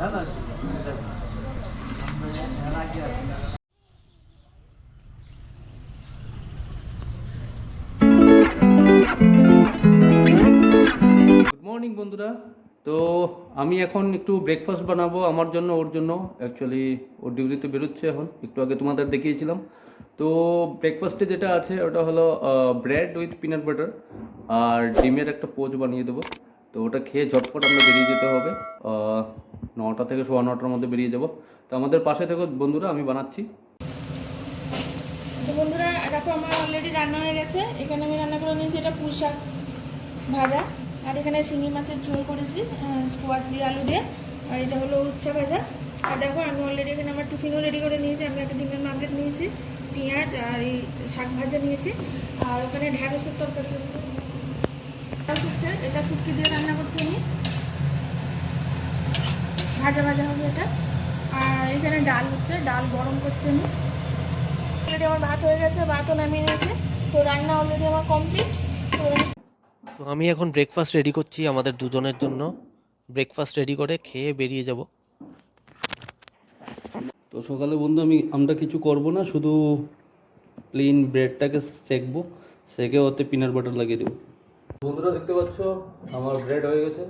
Morning বন্ধুরা। তো আমি এখন একটু ব্রেকফাস্ট বানাবো আমার জন্য, ওর জন্য। অ্যাকচুয়ালি ওর ডিউটিতে বেরোচ্ছে এখন। একটু আগে তোমাদের দেখিয়েছিলাম। তো ব্রেকফাস্টে যেটা আছে, ওটা হলো ব্রেড উইথ পিনাট বাটার আর ডিমের একটা পোচ বানিয়ে দেবো। তো ওটা খেয়ে ঝটপট আমরা বেরিয়ে যেতে হবে। নটা থেকে সোয়া নটার মধ্যে বেরিয়ে যাব। তো আমাদের পাশে থেকে বন্ধুরা, আমি বানাচ্ছি। তো বন্ধুরা, দেখো আমার অলরেডি রান্না হয়ে গেছে। এখানে আমি রান্না করে নিয়েছি এটা পুঁই ভাজা। আর এখানে শিঙি মাছের ঝোল করেছি স্কোয়াশ দিয়ে আলু দিয়ে। আর এটা হলো উচ্চা ভাজা। আর দেখো, আমি অলরেডি এখানে আমার টিফিনও রেডি করে নিয়েছি। আমি একটা ডিমের মামলেট নিয়েছি, পেঁয়াজ আর এই শাক ভাজা নিয়েছি। আর ওখানে ঢ্যাঁড়সের তরকারি ঢ্যাঁড়স হচ্ছে এটা শুটকি দিয়ে রান্না করছি আমি। ভাজা ভাজা হবে এটা। আর এখানে ডাল হচ্ছে ডাল গরম করছি আমি। অলরেডি আমার ভাত হয়ে গেছে ভাতও নামিয়ে নিয়েছে। তো রান্না অলরেডি আমার কমপ্লিট তো তো আমি এখন ব্রেকফাস্ট রেডি করছি আমাদের দুজনের জন্য। ব্রেকফাস্ট রেডি করে খেয়ে বেরিয়ে যাব। তো সকালে বন্ধু আমি আমরা কিছু করব না শুধু প্লেন ব্রেডটাকে সেকবো। সেকে ওতে পিনাট বাটার লাগিয়ে দেবো। বন্ধুরা দেখতে পাচ্ছ, আমার ব্রেড হয়ে গেছে।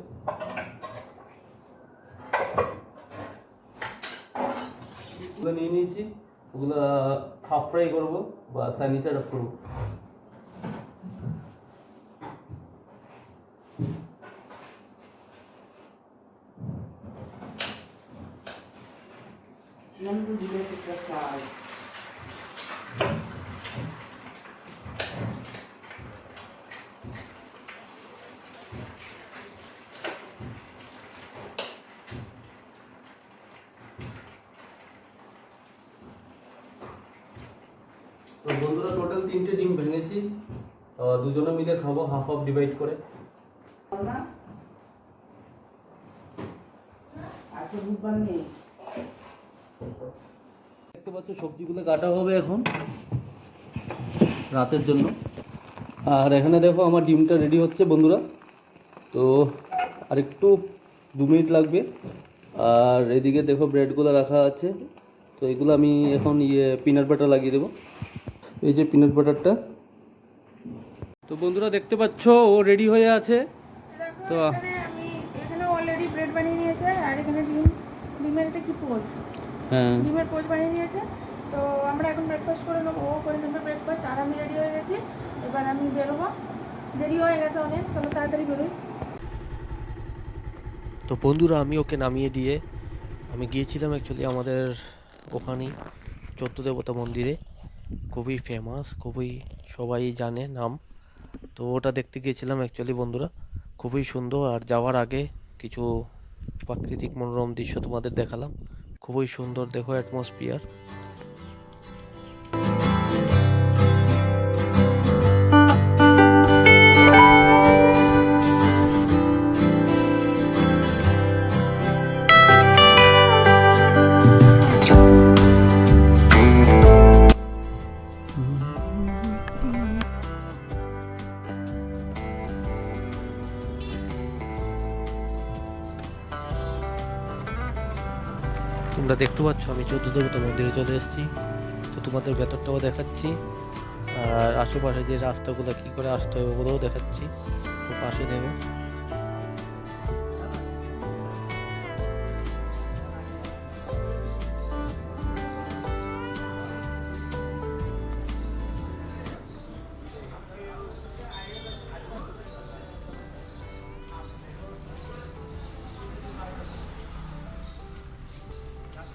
নিয়ে নিয়েছি, ওগুলো হাফ ফ্রাই করব, বা সানি করব তিনটে ডিম ভেঙেছি দুজনে মিলে খাব হাফ হাফ ডিভাইড করে. দেখতে পাচ্ছ, সবজিগুলো কাটা হবে এখন, রাতের জন্য। আর এখানে দেখো, আমার ডিমটা রেডি হচ্ছে, বন্ধুরা। তো আর একটু দু মিনিট লাগবে। আর এদিকে দেখো ব্রেডগুলো রাখা আছে। তো এগুলো আমি এখন ইয়ে পিনাট বাটার লাগিয়ে দেবো। এই যে পিনাট বাটারটা তো বন্ধুরা দেখতে পাচ্ছ ও রেডি হয়ে আছে। তো এখানে আমি এখানে অলরেডি ব্রেড বানিয়ে নিয়েছে আর এখানে ডিম ডিমের এটা কি পোচ? হ্যাঁ। ডিমের পোচ বানিয়ে নিয়েছে। তো আমরা এখন ব্রেকফাস্ট করে নেব ও করে নেবে ব্রেকফাস্ট আর আমি রেডি হয়ে গেছি। এবার আমি বেরোবো। দেরি হয়ে গেছে অনেক চলো তাড়াতাড়ি বেরোই। তো বন্ধুরা আমি ওকে নামিয়ে দিয়ে আমি গিয়েছিলাম অ্যাকচুয়ালি আমাদের ওখানেই চোদ্দ দেবতা মন্দিরে। খুবই ফেমাস খুবই সবাই জানে নাম। তো ওটা দেখতে গিয়েছিলাম অ্যাকচুয়ালি বন্ধুরা, খুবই সুন্দর। আর যাওয়ার আগে কিছু প্রাকৃতিক মনোরম দৃশ্য তোমাদের দেখালাম। খুবই সুন্দর দেখো অ্যাটমসফিয়ার তোমরা দেখতে পাচ্ছ, আমি চৌদ্দ দেবতা মন্দিরে চলে এসেছি। তো তোমাদের ভেতরটাও দেখাচ্ছি, আর আশেপাশে যে রাস্তাগুলো কী করে আসতে হবে ওগুলোও দেখাচ্ছি। তো পাশে দেখো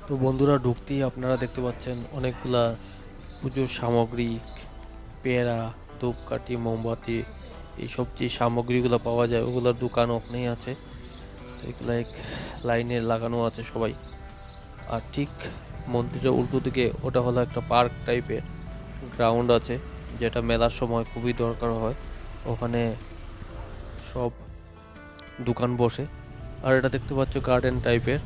তো বন্ধুরা ঢুকতেই আপনারা দেখতে পাচ্ছেন অনেকগুলা পুজোর সামগ্রী, পেয়ারা, ধূপকাঠি, মোমবাতি, এইসব যে সামগ্রীগুলো পাওয়া যায় ওগুলোর দোকান ওখানেই আছে। তো এগুলো এক লাইনে লাগানো আছে সবাই। আর ঠিক মন্দিরের উল্টো দিকে ওটা হলো একটা পার্ক টাইপের গ্রাউন্ড আছে, যেটা মেলার সময় খুবই দরকার হয়। ওখানে সব দোকান বসে। আর এটা দেখতে পাচ্ছ গার্ডেন টাইপের।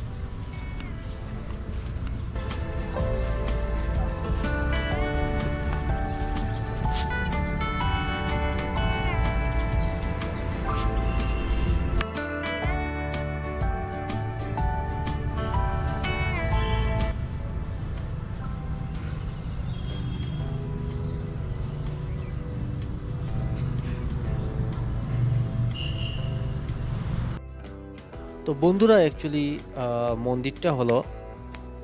তো বন্ধুরা অ্যাকচুয়ালি মন্দিরটা হলো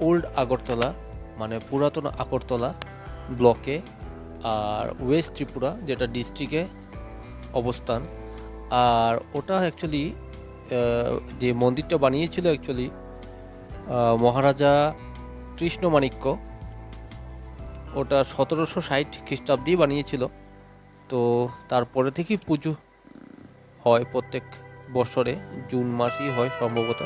ওল্ড আগরতলা মানে পুরাতন আগরতলা ব্লকে আর ওয়েস্ট ত্রিপুরা যেটা ডিস্ট্রিক্টে অবস্থান। আর ওটা অ্যাকচুয়ালি যে মন্দিরটা বানিয়েছিল অ্যাকচুয়ালি মহারাজা কৃষ্ণমাণিক্য, ওটা সতেরোশো ষাট খ্রিস্টাব্দে বানিয়েছিল। তো তারপরে থেকেই পুজো হয় প্রত্যেক বছরে জুন মাসই হয় সম্ভবত।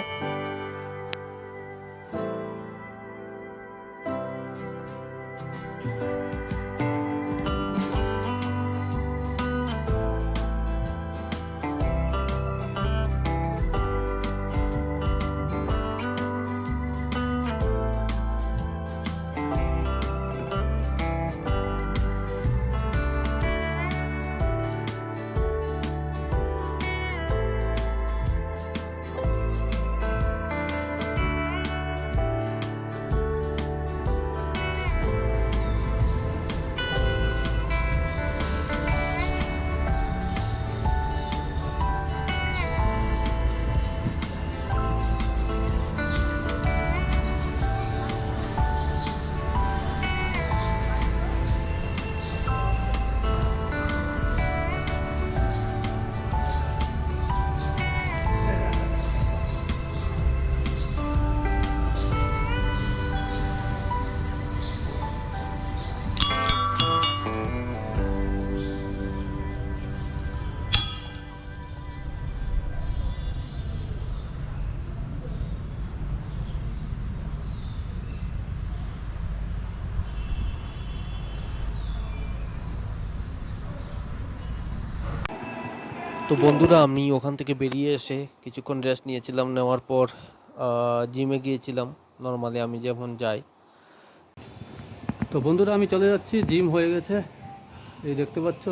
তো বন্ধুরা আমি ওখান থেকে বেরিয়ে এসে কিছুক্ষণ রেস্ট নিয়েছিলাম। নেওয়ার পর জিমে গিয়েছিলাম। নর্মালি আমি যখন যাই। তো বন্ধুরা আমি চলে যাচ্ছি। জিম হয়ে গেছে। এই দেখতে পাচ্ছ।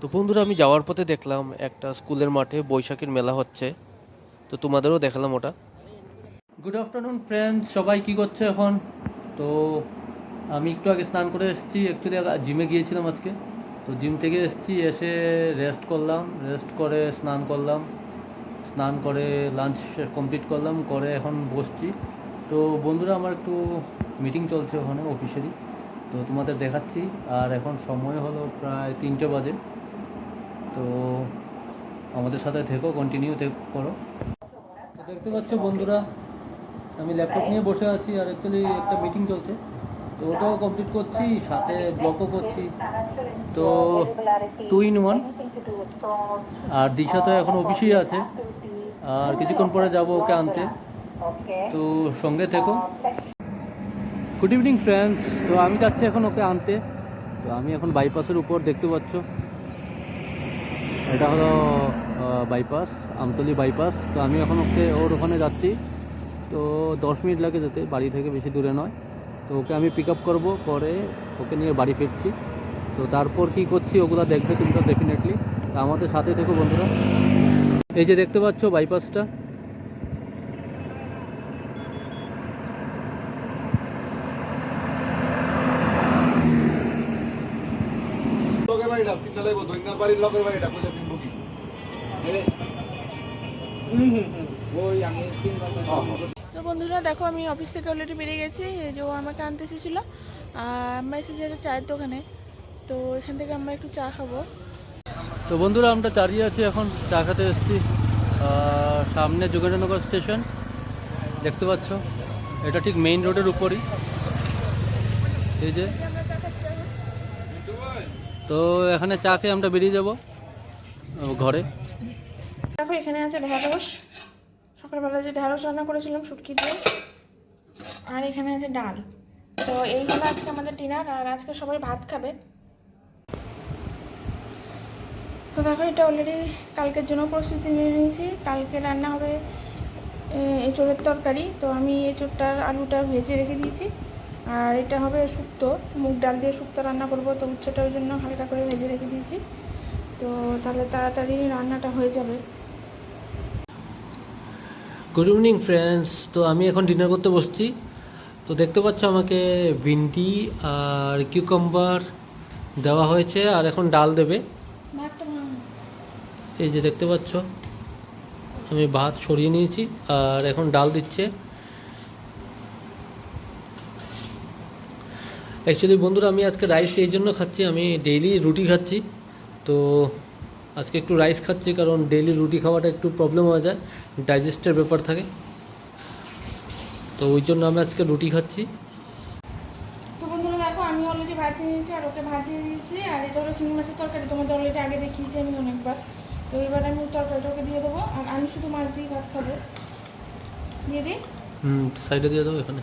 তো বন্ধুরা আমি যাওয়ার পথে দেখলাম একটা স্কুলের মাঠে বৈশাখীর মেলা হচ্ছে। তো তোমাদেরও দেখালাম ওটা। গুড আফটারনুন ফ্রেন্ডস সবাই কি করছে এখন? তো আমি একটু আগে স্নান করে এসেছি। অ্যাকচুয়ালি জিমে গিয়েছিলাম আজকে। তো জিম থেকে এসেছি, এসে রেস্ট করলাম রেস্ট করে স্নান করলাম। স্নান করে লাঞ্চ কমপ্লিট করলাম, করে এখন বসছি। তো বন্ধুরা, আমার একটু মিটিং চলছে ওখানে অফিসেরই তো তোমাদের দেখাচ্ছি, আর এখন সময় হলো প্রায় তিনটে বাজে। তো আমাদের সাথে থেকো কন্টিনিউ করো। তো দেখতে পাচ্ছ বন্ধুরা, আমি ল্যাপটপ নিয়ে বসে আছি, আর অ্যাকচুয়ালি একটা মিটিং চলছে। তো ওটাও কমপ্লিট করছি সাথে ব্লকও করছি। তো টু ইন ওয়ান আর দিশা তো এখন অফিসেই আছে। আর কিছুক্ষণ পরে যাব ওকে আনতে। তো সঙ্গে থেকো। গুড ইভিনিং ফ্রেন্ডস তো আমি যাচ্ছি এখন ওকে আনতে। তো আমি এখন বাইপাসের উপর দেখতে পাচ্ছ। এটা হলো বাইপাস আমতলি বাইপাস তো আমি এখন ওকে ওর ওখানে যাচ্ছি। তো দশ মিনিট লাগে যেতে বাড়ি থেকে বেশি দূরে নয়। তো ওকে আমি পিক আপ করব পরে ওকে নিয়ে বাড়ি ফিরছি। তো তারপর কি করছি ওগুলো দেখবে তোমরা ডেফিনেটলি তো আমাদের সাথে থেকো বন্ধুরা। এই যে দেখতে পাচ্ছ বাইপাসটা লগের বাড়িটা তো বন্ধুরা দেখো আমি অফিস থেকে অলরেডি বেরিয়ে গেছি। এই যে ও আমাকে আনতে এসেছিল। আর আমরা এসেছি একটা চায়ের দোকানে। তো এখান থেকে আমরা একটু চা খাব। তো বন্ধুরা আমরা দাঁড়িয়ে আছি এখন। চা খেতে এসেছি। সামনে যোগেন্দ্রনগর স্টেশন। দেখতে পাচ্ছ? এটা ঠিক মেইন রোডের উপরই। এই যে। তো এখানে চা খেয়ে আমরা বেরিয়ে যাব ঘরে। দেখো এখানে আছে ঢ্যাঁড়স সকালবেলা যে ঢ্যাঁড়স রান্না করেছিলাম, শুটকি দিয়ে, আর এখানে আছে ডাল। তো এই হলো আজকে আমাদের ডিনার, আর আজকে সবাই ভাত খাবে। তো দেখো, এটা অলরেডি কালকের জন্য প্রস্তুতি নিয়ে নিয়েছি। কালকে রান্না হবে এঁচোড়ের তরকারি। তো আমি এঁচোড়টার আলুটা ভেজে রেখে দিয়েছি। আর এটা হবে শুক্তো। মুগ ডাল দিয়ে শুক্তো রান্না করব, তো উচ্ছেটা ওই জন্য হালকা করে ভেজে রেখে দিয়েছি। তো তাহলে তাড়াতাড়ি রান্নাটা হয়ে যাবে। গুড ইভিনিং ফ্রেন্ডস তো আমি এখন ডিনার করতে বসছি। তো দেখতে পাচ্ছ আমাকে ভিন্ডি আর কিউকাম্বার দেওয়া হয়েছে, আর এখন ডাল দেবে। এই যে দেখতে পাচ্ছ, আমি ভাত সরিয়ে নিয়েছি, আর এখন ডাল দিচ্ছে। অ্যাকচুয়ালি বন্ধুরা, আমি আজকে রাইস এই জন্য খাচ্ছি, আমি ডেইলি রুটি খাচ্ছি। তো আজকে একটু রাইস খাচ্ছি কারণ ডেলি রুটি খাওয়াটা একটু প্রবলেম হয়ে যায় ডাইজেস্টের ব্যাপার থাকে। তো ওই জন্য আমি আজকে রুটি খাচ্ছি। তো বন্ধুরা দেখো আমি অলরেডি ভাত দিয়ে দিয়েছি আর ওকে ভাত দিয়ে দিয়েছি আর এটা হলো শিঙি মাছের তরকারি। তোমাদের অলরেডি আগে দেখিয়েছি আমি অনেকবার। তো এবার আমি তরকারিটা ওকে দিয়ে দেবো আর আমি শুধু মাছ দিয়ে ভাত খাব। দিয়ে দিই? হুম সাইডে দিয়ে দেবো এখানে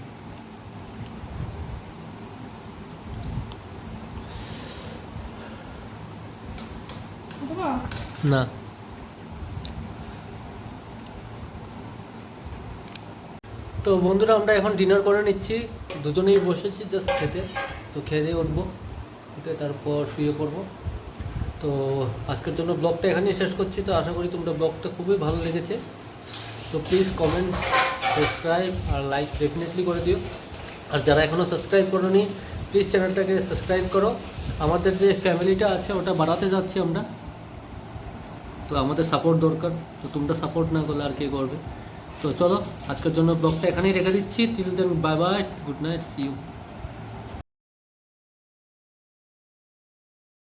দেবো না। তো বন্ধুরা, আমরা এখন ডিনার করে নিচ্ছি। দুজনেই বসেছি জাস্ট খেতে। তো খেয়ে উঠবো। উঠে তারপর শুয়ে পড়ব। তো আজকের জন্য ব্লগটা এখানেই শেষ করছি। তো আশা করি তোমরা ব্লগটা খুবই ভালো লেগেছে। তো প্লিজ কমেন্ট সাবস্ক্রাইব আর লাইক ডেফিনেটলি করে দিও। আর যারা এখনও সাবস্ক্রাইব করোনি প্লিজ চ্যানেলটাকে সাবস্ক্রাইব করো। আমাদের যে ফ্যামিলিটা আছে, ওটা বাড়াতে যাচ্ছি আমরা। তো আমাদের সাপোর্ট দরকার, তো তোমরা সাপোর্ট না করলে আর কে করবে? তো চলো, আজকের জন্য ব্লগটা এখানেই রেখে দিচ্ছি। Till then bye bye good night see you